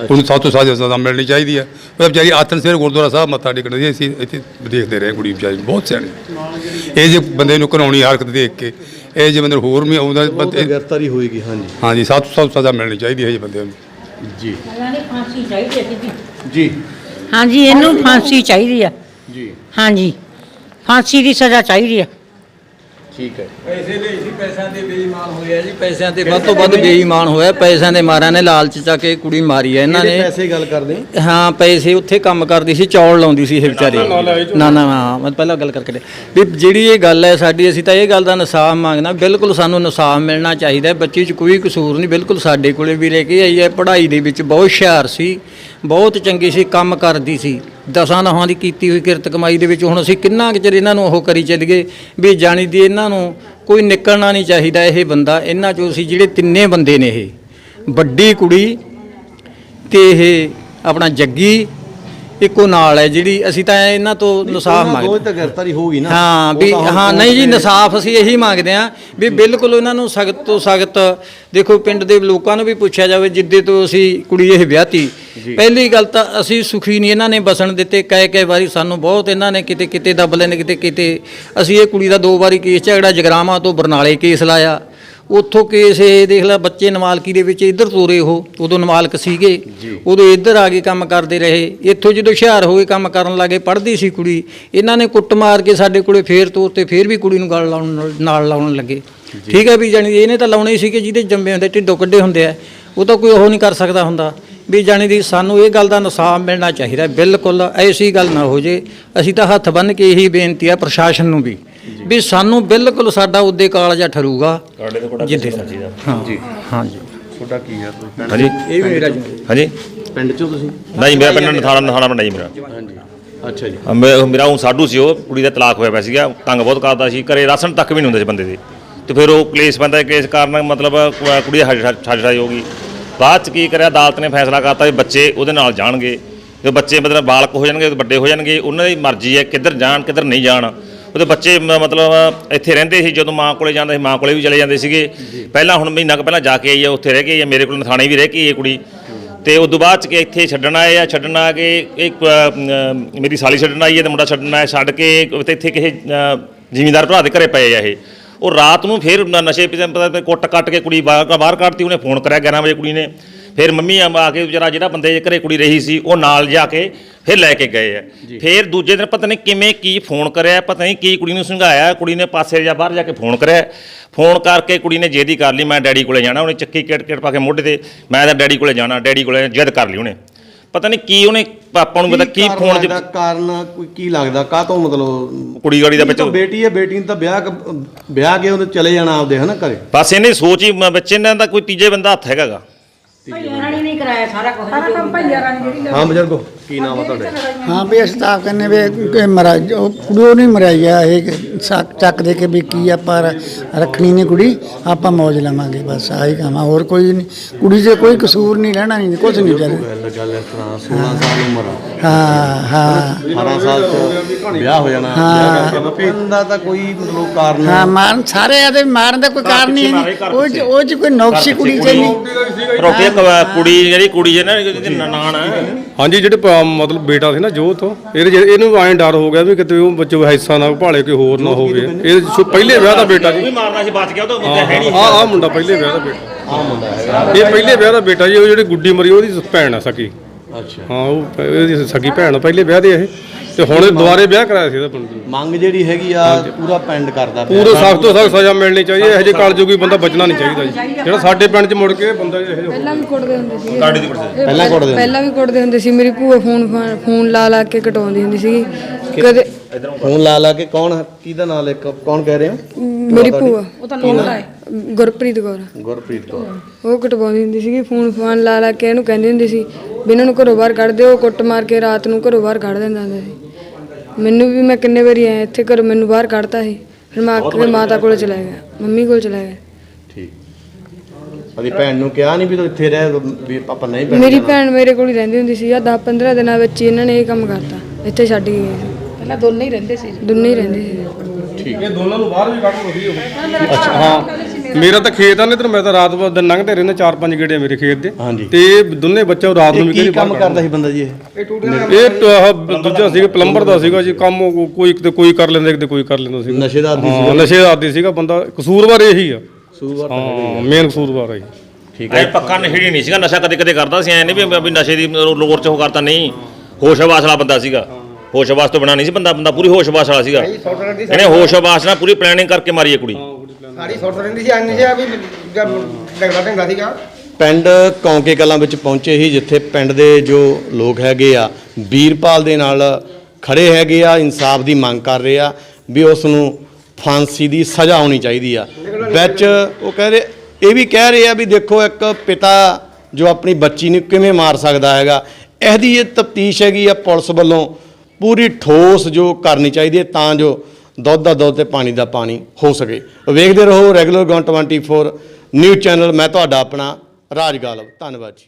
ਉਹਨੂੰ ਸੱਤ ਤੋਂ ਸਾਲ ਸਜ਼ਾ ਮਿਲਣੀ ਚਾਹੀਦੀ ਹੈ ਉਹ ਵਿਚਾਰੀ ਆਤਨ ਸਵੇਰ ਗੁਰਦੁਆਰਾ ਸਾਹਿਬ ਮੱਥਾ ਟੇਕਣ ਦੀ ਅਸੀਂ ਇੱਥੇ ਦੇਖਦੇ ਰਹੇ ਕੁੜੀ ਵਿਚਾਰੀ ਬਹੁਤ ਸਿਆਣੀ। ਇਹ ਜੇ ਬੰਦੇ ਨੂੰ ਘਰਾਉਣੀ ਹਰਕਤ ਦੇਖ ਕੇ ਇਹ ਜੇ ਬੰਦੇ ਨੂੰ ਹੋਰ ਵੀ ਆਉਂਦਾ ਉਹ ਤਾਂ ਬੰਦੇ- ਗ੍ਰਿਫਤਾਰੀ ਹੋਏਗੀ ਹਾਂਜੀ। ਹਾਂਜੀ ਸੱਤ ਤੋਂ ਸਜ਼ਾ ਮਿਲਣੀ ਚਾਹੀਦੀ ਹੈ ਇਹ ਜਿਹੇ ਬੰਦੇ ਨੂੰ। ਜੀ। ਫਾਂਸੀ ਚਾਹੀਦੀ ਹੈ ਜੀ ਜੀ। ਹਾਂਜੀ ਇਹਨੂੰ ਫਾਂਸੀ ਚਾਹੀਦੀ ਆ ਜੀ। ਹਾਂਜੀ। ਫਾਂਸੀ ਦੀ ਸਜ਼ਾ ਚਾਹੀਦੀ ਆ ਠੀਕ ਹੈ। ਪੈਸੇ ਲਈ ਸੀ ਪੈਸਿਆਂ ਦੇ ਬੇਈਮਾਨ ਹੋਇਆ ਜੀ। ਪੈਸਿਆਂ ਤੇ ਵੱਧ ਤੋਂ ਵੱਧ ਬੇਈਮਾਨ ਹੋਇਆ। ਪੈਸਿਆਂ ਦੇ ਮਾਰਿਆਂ ਨੇ ਲਾਲਚ ਚ ਕੇ ਕੁੜੀ ਮਾਰੀ ਹੈ ਇਹਨਾਂ ਨੇ। ਪੈਸੇ ਗੱਲ ਕਰਦੇ ਹਾਂ? ਪੈਸੇ ਉੱਥੇ ਕੰਮ ਕਰਦੀ ਸੀ ਚੌਲ ਲਾਉਂਦੀ ਸੀ ਇਹ ਵਿਚਾਰੀ। ਨਾ ਨਾ ਹਾਂ ਮੈਂ ਪਹਿਲਾਂ ਗੱਲ ਕਰਕੇ। ਵੀ ਜਿਹੜੀ ਇਹ ਗੱਲ ਹੈ ਸਾਡੀ ਅਸੀਂ ਤਾਂ ਇਹ ਗੱਲ ਦਾ ਇਨਸਾਫ ਮੰਗਣਾ ਬਿਲਕੁਲ ਸਾਨੂੰ ਇਨਸਾਫ ਮਿਲਣਾ ਚਾਹੀਦਾ ਹੈ। ਬੱਚੀ 'ਚ ਕੋਈ ਕਸੂਰ ਨਹੀਂ। ਬਿਲਕੁਲ ਸਾਡੇ ਕੋਲੇ ਵੀ ਰਹਿ ਕੇ ਆਈ ਹੈ। ਪੜ੍ਹਾਈ ਦੇ ਵਿੱਚ ਬਹੁਤ ਹੁਸ਼ਿਆਰ ਸੀ। ਬਹੁਤ ਚੰਗੀ ਸੀ। ਕੰਮ ਕਰਦੀ ਸੀ। ਦਸਾਂ ਨਹਾਂ ਦੀ ਕੀਤੀ ਹੋਈ ਕਿਰਤ ਕਮਾਈ ਦੇ ਵਿੱਚ ਹੁਣ ਅਸੀਂ ਕਿੰਨਾ ਕੁ ਚਿਰ ਇਹਨਾਂ ਨੂੰ ਉਹ ਕਰੀ ਚੱਲੀਏ ਵੀ ਜਾਣੀ ਦੀ ਇਹਨਾਂ ਨੂੰ ਕੋਈ ਨਿਕਲਣਾ ਨਹੀਂ ਚਾਹੀਦਾ ਇਹ ਬੰਦਾ ਇਹਨਾਂ ਚੋਂ ਅਸੀਂ ਜਿਹੜੇ ਤਿੰਨੇ ਬੰਦੇ ਨੇ ਇਹ ਵੱਡੀ ਕੁੜੀ ਤੇ ਇਹ ਆਪਣਾ ਜੱਗੀ ਇੱਕੋ ਨਾਲ ਹੈ ਜਿਹੜੀ ਅਸੀਂ ਤਾਂ ਇਹਨਾਂ ਤੋਂ ਇਨਸਾਫ ਦੋਵੇਂ ਮੰਗਦੇ ਤਾਂ ਗ੍ਰਿਫਤਾਰੀ ਹੋਊਗੀ ਨਾ। ਹਾਂ ਵੀ ਹਾਂ ਨਹੀਂ ਜੀ ਇਨਸਾਫ ਅਸੀਂ ਇਹੀ ਮੰਗਦੇ ਹਾਂ ਵੀ ਬਿਲਕੁਲ ਇਹਨਾਂ ਨੂੰ ਸਖਤ ਤੋਂ ਸਖਤ ਦੇਖੋ ਪਿੰਡ ਦੇ ਲੋਕਾਂ ਨੂੰ ਵੀ ਪੁੱਛਿਆ ਜਾਵੇ ਜਿੱਦੇ ਤੋਂ ਅਸੀਂ ਕੁੜੀ ਇਹ ਵਿਆਹਤੀ ਪਹਿਲੀ ਗੱਲ ਤਾਂ ਅਸੀਂ ਸੁਖੀ ਨਹੀਂ ਇਹਨਾਂ ਨੇ ਬਸਣ ਦਿੱਤੇ ਕਈ ਕਈ ਵਾਰੀ ਸਾਨੂੰ ਬਹੁਤ ਇਹਨਾਂ ਨੇ ਕਿਤੇ ਕਿਤੇ ਦੱਬ ਲੈਣ ਕਿਤੇ ਕਿਤੇ। ਅਸੀਂ ਇਹ ਕੁੜੀ ਦਾ ਦੋ ਵਾਰੀ ਕੇਸ ਝਗੜਾ ਜਗਰਾਵਾਂ ਤੋਂ ਬਰਨਾਲੇ ਕੇਸ ਲਾਇਆ। ਉੱਥੋਂ ਕੇਸ ਇਹ ਦੇਖ ਲੈ ਬੱਚੇ ਨਮਾਲਕੀ ਦੇ ਵਿੱਚ ਇੱਧਰ ਤੋਰੇ ਉਹ ਉਦੋਂ ਨਮਾਲਕ ਸੀਗੇ। ਉਦੋਂ ਇੱਧਰ ਆ ਕੇ ਕੰਮ ਕਰਦੇ ਰਹੇ। ਇੱਥੋਂ ਜਦੋਂ ਹੁਸ਼ਿਆਰ ਹੋ ਕੇ ਕੰਮ ਕਰਨ ਲੱਗੇ ਪੜ੍ਹਦੀ ਸੀ ਕੁੜੀ। ਇਹਨਾਂ ਨੇ ਕੁੱਟ ਮਾਰ ਕੇ ਸਾਡੇ ਕੋਲੇ ਫੇਰ ਤੋਰ ਤੇ ਫੇਰ ਵੀ ਕੁੜੀ ਨੂੰ ਗਲ ਲਾਉਣ ਨਾਲ- ਲਾਉਣ ਲੱਗੇ। ਠੀਕ ਹੈ ਵੀ ਜਾਣੀ ਇਹਨੇ ਤਾਂ ਲਾਉਣੇ ਹੀ ਸੀ ਕਿ ਜਿਹਦੇ ਜੰਮੇ ਹੁੰਦੇ ਢਿੱਡੋਂ ਕੱਢੇ ਹੁੰਦੇ ਆ। ਉਹ ਤਾਂ ਕੋਈ ਉਹ ਨਹੀਂ ਕਰ ਸਕਦਾ ਹੁੰਦਾ। ਵੀ ਜਾਣੀ ਦੀ ਸਾਨੂੰ ਇਹ ਗੱਲ ਦਾ ਇਨਸਾਫ ਮਿਲਣਾ ਚਾਹੀਦਾ ਬਿਲਕੁਲ ਐਸੀ ਗੱਲ ਨਾ ਹੋ ਜੇ। ਅਸੀਂ ਤਾਂ ਹੱਥ ਬੰਨ੍ਹ ਕੇ ਇਹੀ ਬੇਨਤੀ ਆ ਪ੍ਰਸ਼ਾਸਨ ਨੂੰ ਵੀ ਵੀ ਸਾਨੂੰ ਬਿਲਕੁਲ ਸਾਡਾ ਉਹਦੇ ਕਾਲਜਾ ਠਰੂਗਾ। ਜਿੱਦੇ ਹਾਂ ਜੀ ਹਾਂ। ਜੀ। ਤੁਹਾਡਾ ਕੀ ਹੈ ਕੋਈ ਹਾਂਜੀ। ਇਹ ਵੀ ਮੇਰਾ ਜੀ। ਹਾਂਜੀ। ਪਿੰਡ ਚੋਂ ਤੁਸੀਂ? ਨਹੀਂ ਮੇਰਾ ਪਿੰਡ ਨਥਾਣਾ ਨਥਾਣਾ ਪਿੰਡ ਹੈ ਜੀ ਮੇਰਾ। ਹਾਂਜੀ। ਅੱਛਾ ਜੀ। ਮੇਰਾ ਉਹ ਸਾਡੂ ਸੀ ਉਹ ਕੁੜੀ ਦਾ ਤਲਾਕ ਹੋਇਆ ਪਿਆ ਸੀਗਾ। ਤੰਗ ਬਹੁਤ ਕਰਦਾ ਸੀ। ਘਰੇ ਰਾਸ਼ਨ ਤੱਕ ਵੀ ਨਹੀਂ ਹੁੰਦੇ ਸੀ ਬੰਦੇ ਦੇ। ਤੇ ਫਿਰ ਉਹ ਕਲੇਸ਼ ਬੰਦਾ ਕੇਸ ਕਾਰਨ ਮਤਲਬ ਕੁੜੀ ਦੀ ਛਾਛਾਈ ਹੋ ਗਈ। ਬਾਅਦ ਚ ਕੀ ਕਰਿਆ ਅਦਾਲਤ ਨੇ ਫੈਸਲਾ ਕਰਤਾ ਵੀ ਬੱਚੇ ਉਹਦੇ ਨਾਲ ਜਾਣਗੇ। ਜੇ ਬੱਚੇ ਮਤਲਬ ਬਾਲਕ ਹੋ ਜਾਣਗੇ ਵੱਡੇ ਹੋ ਜਾਣਗੇ ਉਹਨਾਂ ਦੀ ਮਰਜ਼ੀ ਹੈ ਕਿੱਧਰ ਜਾਣ ਕਿੱਧਰ ਨਹੀਂ ਜਾਣ। ਉਹਦੇ ਬੱਚੇ ਮ- ਮਤਲਬ ਇੱਥੇ ਰਹਿੰਦੇ ਸੀ ਜਦੋਂ ਮਾਂ ਕੋਲੇ ਜਾਂਦੇ ਸੀ ਮਾਂ ਕੋਲੇ ਵੀ ਚਲੇ ਜਾਂਦੇ ਸੀਗੇ। ਪਹਿਲਾਂ ਹੁਣ ਮਹੀਨਾ ਕੁ ਪਹਿਲਾਂ ਜਾ ਕੇ ਆਈ ਹੈ ਉੱਥੇ ਰਹਿ ਕੇ ਆਈ ਹੈ ਮੇਰੇ ਕੋਲ ਥਾਣੇ ਵੀ ਰਹਿ ਕੇ ਆਈ ਕੁੜੀ। ਤੇ ਉਸ ਤੋਂ ਬਾਅਦ ਚ ਕਿ ਇੱਥੇ ਛੱਡਣ ਆਏ ਆ ਛੱਡਣ ਆ ਕੇ ਇੱਕ ਅ, ਮੇਰੀ ਸਾਲੀ ਛੱਡਣ ਆਈ ਹੈ ਤੇ ਮੁੰਡਾ ਛੱਡਣ ਆਇਆ ਛੱਡ ਕੇ ਤੇ ਇੱਥੇ ਕਿਸੇ ਜ਼ਿਮੀਂਦਾਰ ਭਰਾ ਦੇ ਘਰੇ ਪਏ ਆ ਇਹ। ਉਹ ਰਾਤ ਨੂੰ ਫਿਰ ਨਸ਼ੇ ਪੀਤੇ ਪਤਾ ਕੁੱਟ ਕੱਟ ਕੇ ਕੁੜੀ ਬਾਹਰ ਕੱਢਤੀ ਉਹਨੇ ਫੋਨ ਕਰਿਆ 11 ਵਜੇ ਕੁੜੀ ਨੇ। ਫਿਰ ਮੰਮੀ ਆ ਆ ਕੇ ਵਿਚਾਰਾ ਜਿਹੜਾ ਬੰਦੇ ਦੇ ਘਰੇ ਕੁੜੀ ਰਹੀ ਸੀ ਉਹ ਨਾਲ ਜਾ ਕੇ ਫਿਰ ਲੈ ਕੇ ਗਏ ਆ। ਫਿਰ ਦੂਜੇ ਦਿਨ ਪਤਾ ਨਹੀਂ ਕਿਵੇਂ ਕੀ ਫੋਨ ਕਰਿਆ ਪਤਾ ਨਹੀਂ ਕੀ ਕੁੜੀ ਨੂੰ ਸੰਘਾਇਆ ਕੁੜੀ ਨੇ ਪਾਸੇ ਜਾਂ ਬਾਹਰ ਜਾ ਕੇ ਫੋਨ ਕਰਿਆ। ਫੋਨ ਕਰਕੇ ਕੁੜੀ ਨੇ ਜੇਦੀ ਕਰ ਲਈ ਮੈਂ ਡੈਡੀ ਕੋਲੇ ਜਾਣਾ ਉਹਨੇ ਚੱਕੀ ਕਿਟ ਕਿਟ ਪਾ ਕੇ ਮੋਢੇ ਤੇ ਮੈਂ ਤਾਂ ਡੈਡੀ ਕੋਲੇ ਜਾਣਾ ਡੈਡੀ ਕੋਲੇ ਜਿੱਦ ਕਰ ਲਈ ਉਹਨੇ। ਪਤਾ ਨਹੀਂ ਕੀ ਉਹਨੇ ਪਾਪਾ ਨੂੰ ਪਤਾ ਕੀ ਕਾਰਨ ਫੋਨ 'ਚ? ਕਾਰਨ ਕੋਈ ਕੀ ਲੱਗਦਾ? ਕਾਹ ਤੋਂ ਮਤਲਬ ਕੁੜੀ ਗਾੜੀ ਦਾ ਤਾਂ ਵਿੱਚ ਬੇਟੀ ਹੈ ਬੇਟੀ ਨੂੰ ਤਾਂ ਵਿਆਹ ਵਿਆਹ ਕੇ ਉਹਨੇ ਚਲੇ ਜਾਣਾ ਆਪਦੇ ਹਨਾ ਘਰੇ? ਬਸ ਇਹਨੇ ਸੋਚ ਹੀ ਮ- ਬੱਚੇ ਨੇ ਦਾ ਕੋਈ ਤੀਜੇ ਬੰਦਾ ਹੱਥ ਹੈਗਾਗਾ ਨਹੀਂ ਕਰਾਇਆ ਸਾਰਾ ਕੁਝ ਹਾਂ ਬਜ਼ੁਰਗੋ। ਕੀ ਨਾਮ ਆ ਤੁਹਾਡੇ? ਹਾਂ ਵੀ ਅਸੀਂ ਤਾਂ ਆਪ ਕਹਿੰਦੇ ਵੀ ਕਿ ਮਰਾ ਉਹ ਕੁੜੀ ਉਹ ਨਹੀਂ ਮਰਾਈ ਆ ਇਹ ਚੱਕ ਚੱਕ ਦੇ ਕੇ ਵੀ ਕੀ ਆਪਾਂ ਰ- ਰੱਖਣੀ ਨਹੀਂ ਕੁੜੀ ਆਪਾਂ ਮੌਜ ਲਵਾਂਗੇ ਬਸ ਆਹੀ ਕੰਮ ਆ ਹੋਰ ਕੋਈ ਨਹੀਂ ਕੁੜੀ 'ਚ ਕੋਈ ਕਸੂਰ ਨਹੀਂ ਰਹਿਣਾ ਨਹੀਂ ਕੁਝ ਨਹੀਂ ਚੱਲ ਗੱਲ ਗੱਲ ਇਸ ਤਰ੍ਹਾਂ 16 ਸਾਲ ਉਮਰ ਆ। ਹਾਂ ਹਾਂ। 18 ਸਾਲ ਚ ਵਿਆਹ ਹੋ ਜਾਣਾ ਹਾਂ। ਵਿਆਹ ਕਰਕੇ ਦਾ ਤਾਂ ਕੋਈ ਮਤਲਬ ਕਾਰਨ ਹਾਂ ਮਾਰਨ ਸਾਰੇ ਆਦੇ ਮਾਰਨ ਦਾ ਕੋਈ ਕਾਰਨ ਨਹੀਂ ਹੈ। ਉਹ 'ਚ- ਉਹ 'ਚ ਕੋਈ ਨੌਕਸੀ ਕੁੜੀ 'ਚ ਨਹੀਂ ਰੋਟੀ ਕੁੜੀ ਜਿਹੜੀ ਕੁੜੀ ਜੇ ਨਾ ਹੈ ਹਾਂਜੀ ਜਿਹੜੇ ਪ- ਮਤਲਬ ਬੇਟਾ ਸੀ ਨਾ ਜੋਤ ਇਹਦੇ ਜਿਹੜੇ- ਇਹਨੂੰ ਐਂ ਡਰ ਹੋ ਗਿਆ ਵੀ ਕਿਤੇ ਉਹ ਬੱਚੇ ਹਿੱਸਾ ਨਾ ਭਾਲੇ ਕੋਈ ਹੋਰ ਨਾ ਹੋਵੇ। ਇਹ ਸ਼ੁ- ਪਹਿਲੇ ਵਿਆਹ ਦਾ ਬੇਟਾ ਉਹ ਜੀ ਵੀ ਮਾਰਨਾ ਸੀ ਬਚ ਗਿਆ ਉਹ ਤਾਂ ਹਾਂ ਹੈ ਨਹੀਂ ਆ ਆ ਮੁੰਡਾ ਪਹਿਲੇ ਵਿਆਹ ਦਾ ਬੇਟਾ। ਆ ਮੁੰਡਾ ਹੈਗਾ। ਇਹ ਪਹਿਲੇ ਵਿਆਹ ਦਾ ਬੇਟਾ ਜੀ ਉਹ ਜਿਹੜੀ ਗੁੱਡੀ ਮਰੀ ਉਹਦੀ ਭੈਣ ਆ ਸਕੀ। ਅੱਛਾ। ਹਾਂ ਉਹ ਇਹਦੀ ਸਕੀ ਭੈਣ ਆ, ਪਹਿਲੇ ਵਿਆਹ ਦੇ ਇਹ। ਤੇ ਹੁਣ ਦੁਬਾਰੇ ਵਿਆਹ ਕਰਾਇਆ ਸੀ ਇਹਦਾ ਮੁੰਡੇ ਨੇ। ਮੰਗ ਜਿਹੜੀ ਹੈਗੀ ਆ ਪੂਰਾ ਪਿੰਡ ਕਰਦਾ ਪਿਆ। ਪੂਰੇ ਸਖਤ ਤੋਂ ਸਖਤ ਸਜ਼ਾ ਮਿਲਣੀ ਚਾਹੀਦੀ ਹੈ ਇਹੋ ਜਿਹੇ ਕਾਲਜੋਗੀ ਬੰਦਾ ਬਚਣਾ ਨਹੀਂ ਚਾਹੀਦਾ ਜੀ। ਜਿਹੜਾ ਸਾਡੇ ਪਿੰਡ 'ਚ ਮੁੜ ਕੇ ਬੰਦਾ ਇਹੋ ਜਿਹਾ ਪਹਿਲਾਂ ਵੀ ਕੁੱਟਦੇ ਹੁੰਦੇ ਸੀ। ਗਾੜੀ ਦੀ ਪਰਸੇ ਪਹਿਲਾਂ ਕੁੱਟਦੇ ਹੁੰਦੇ? ਪਹਿਲਾਂ ਵੀ ਕੁੱਟਦੇ ਹੁੰਦੇ ਸੀ। ਮੇਰੀ ਭੂਆ ਫੋਨ ਫਾ- ਫੋਨ ਲਾ ਲਾ ਕੇ ਕਟਾਉਂਦੀ ਹੁੰਦੀ ਸੀ ਕਦੇ ਫੋਨ ਲਾ ਲਾ ਕੇ ਕੌਣ ਕਿਹਦਾ ਨਾਂ ਲੈ ਕੌਣ ਕਹਿ ਰਹੇ? ਹੋ ਮੇਰੀ ਭੂਆ ਉਹ ਤਾਂ ਗੁਰਪ੍ਰੀਤ ਕੌਰ। ਗੁਰਪ੍ਰੀਤ ਕੌਰ। ਉਹ ਕਟਵਾਉਂਦੀ ਹੁੰਦੀ ਸੀਗੀ। ਫੋਨ ਫਾਨ ਲਾ ਲਾ ਕੇ ਇਹਨੂੰ ਕਹਿੰਦੀ ਹੁੰਦੀ ਸੀ ਵੀ ਇਹਨਾਂ ਨੂੰ ਘਰੋਂ ਬਾਹਰ ਕੱਢ ਦਿਓ ਕੁੱਟ ਮਾਰ ਕੇ ਰਾਤ ਨੂੰ ਘਰੋਂ ਬਾਹਰ ਕੱਢ ਦਿੰਦਾ ਹੁੰਦਾ ਸੀ। ਮੈਨੂੰ ਵੀ ਮੈਂ ਕਿੰਨੇ ਵਾਰੀ ਆਇਆ ਇੱਥੇ ਘਰੋਂ ਮੈਨੂੰ ਬਾਹਰ ਕੱਢਤਾ ਸੀ। ਫਿਰ ਮੈਂ ਆ ਕੇ ਮਾਤਾ ਕੋਲ ਚਲਾ ਗਿਆ ਮੰਮੀ ਕੋਲ ਚਲਾ ਗਿਆ। ਠੀਕ। ਉਹਦੀ ਭੈਣ ਨੂੰ ਕਿਹਾ ਨਹੀਂ ਵੀ ਤੂੰ ਇੱਥੇ ਰਹਿ ਵੀ ਆਪਾਂ ਨਹੀਂ ਪਿੰਡ ਮੇਰੀ। ਭੈਣ ਮੇਰੇ ਕੋਲ ਹੀ ਰਹਿੰਦੀ ਹੁੰਦੀ ਸੀ ਆ 10 15 ਦਿਨਾਂ ਵਿੱਚ ਹੀ ਇਹਨਾਂ ਨੇ ਇਹ ਕੰਮ ਕਰਤਾ ਇੱਥੇ ਛੱਡ ਕੇ ਗਏ ਸੀ। ਪਹਿਲਾਂ ਦੋਨੇ ਹੀ ਰਹਿੰਦੇ ਸੀ। ਦੋਨੇ ਹੀ ਰਹਿੰਦੇ ਸੀ। ਇਹ ਦੋਨਾਂ ਨੂੰ ਬਾਹਰ ਵੀ ਕੱਢ ਲੋ ਸੀ ਅੱਛਾ ਹਾਂ। ਮੇਰਾ ਤਾਂ ਖੇਤ ਆ ਨੇ ਤੇ ਮੈਂ ਤਾਂ ਰਾਤ ਬਾਅਦ ਦਿਨ ਲੰਘਦੇ ਰਹਿੰਦੇ ਚਾਰ ਪੰਜ ਗੇੜੇ ਮੇਰੇ ਖੇਤ ਦੇ। ਹਾਂਜੀ। ਤੇ ਇਹ ਦੋਨੇ ਬੱਚੇ ਉਹ ਰਾਤ ਨੂੰ ਇਹ ਵੀ ਕੀ ਕੰਮ ਕਰਦਾ ਸੀ ਬੰਦਾ ਜੀ ਇਹ? ਇਹ ਤਾਂ ਆਹ ਦੂਜਾ ਸੀਗਾ ਪਲੰਬਰ ਦਾ ਸੀਗਾ ਜੀ ਕੰਮ ਉਹ ਕੋਈ ਕਿਤੇ ਕੋਈ ਕਰ ਲੈਂਦਾ ਕਿਤੇ ਕੋਈ ਕਰ ਲੈਂਦਾ ਸੀਗਾ। ਨਸ਼ੇ ਦਾ ਆਦੀ ਹਾਂ ਨਸ਼ੇ ਦਾ ਆਦੀ ਸੀਗਾ ਬੰਦਾ ਕਸੂਰਵਾਰ ਇਹੀ ਆ। ਹਾਂ ਮੇਨ ਕਸੂਰਵਾਰ ਹੈ ਠੀਕ ਐ ਪੱਕਾ ਨਸ਼ੇੜੀ ਨਹੀਂ ਸੀਗਾ ਨਸ਼ਾ ਕਦੇ ਕਦੇ ਕਰਦਾ ਸੀ ਐ ਨਹੀਂ ਵੀ ਵੀ ਨਸ਼ੇ ਦੀ ਲੋਰ ਚ ਉਹ ਕਰਤਾ ਨਹੀਂ। ਹੋਸ਼ ਹਵਾਸ ਵਾਲਾ ਬੰਦਾ ਸੀਗਾ। ਹੋਸ਼ ਹਵਾਸ ਤੋਂ ਬਣਾ ਨਹੀਂ ਸੀ ਬੰਦਾ ਬੰਦਾ ਪੂਰੀ ਹੋਸ਼ ਹਵਾਸ ਵਾਲਾ ਸੀਗਾ। ਇਹਨੇ ਹੋਸ਼ ਹਵਾਸ ਨਾਲ ਪੂਰੀ ਪਲੈਨਿੰਗ ਕਰਕੇ ਮਾਰੀ ਹੈ ਕੁੜੀ ਸਾਡੀ ਸੁੱਟ ਰਹਿੰਦੀ ਸੀ ਅੰਨ ਜਿਹਾ ਵੀ ਡੰਗਦਾ ਡੰਗਾ ਸੀਗਾ। ਪਿੰਡ ਕੌਂਕੇ ਕਲਾਂ ਵਿੱਚ ਪਹੁੰਚੇ ਸੀ ਜਿੱਥੇ ਪਿੰਡ ਦੇ ਜੋ ਲੋਕ ਹੈਗੇ ਆ ਵੀਰਪਾਲ ਦੇ ਨਾਲ ਖੜੇ ਹੈਗੇ ਆ ਇਨਸਾਫ ਦੀ ਮੰਗ ਕਰ ਰਹੇ ਆ ਵੀ ਉਸ ਨੂੰ ਫਾਂਸੀ ਦੀ ਸਜ਼ਾ ਹੋਣੀ ਚਾਹੀਦੀ ਆ। ਵਿੱਚ ਉਹ ਕਹਿ ਰਹੇ ਇਹ ਵੀ ਕਹਿ ਰਹੇ ਆ ਵੀ ਦੇਖੋ ਇੱਕ ਪਿਤਾ ਜੋ ਆਪਣੀ ਬੱਚੀ ਨੂੰ ਕਿਵੇਂ ਮਾਰ ਸਕਦਾ ਹੈਗਾ ਇਹਦੀ ਇਹ ਤਫਤੀਸ਼ ਹੈਗੀ ਆ ਪੁਲਿਸ ਵੱਲੋਂ ਪੂਰੀ ਠੋਸ ਜੋ ਕਰਨੀ ਚਾਹੀਦੀ ਹੈ ਤਾਂ ਜੋ ਦੁੱਧ ਦਾ ਦੁੱਧ ਤੇ ਪਾਣੀ ਦਾ ਪਾਣੀ ਹੋ ਸਕੇ। ਵੇਖਦੇ ਰਹੋ ਰੈਗੂਲਰ ਗੌਨ 24 ਨਿਊਜ਼ ਚੈਨਲ ਮੈਂ ਤੁਹਾਡਾ ਆਪਣਾ ਰਾਜ ਗਾਲਵ। ਧੰਨਵਾਦ ਜੀ।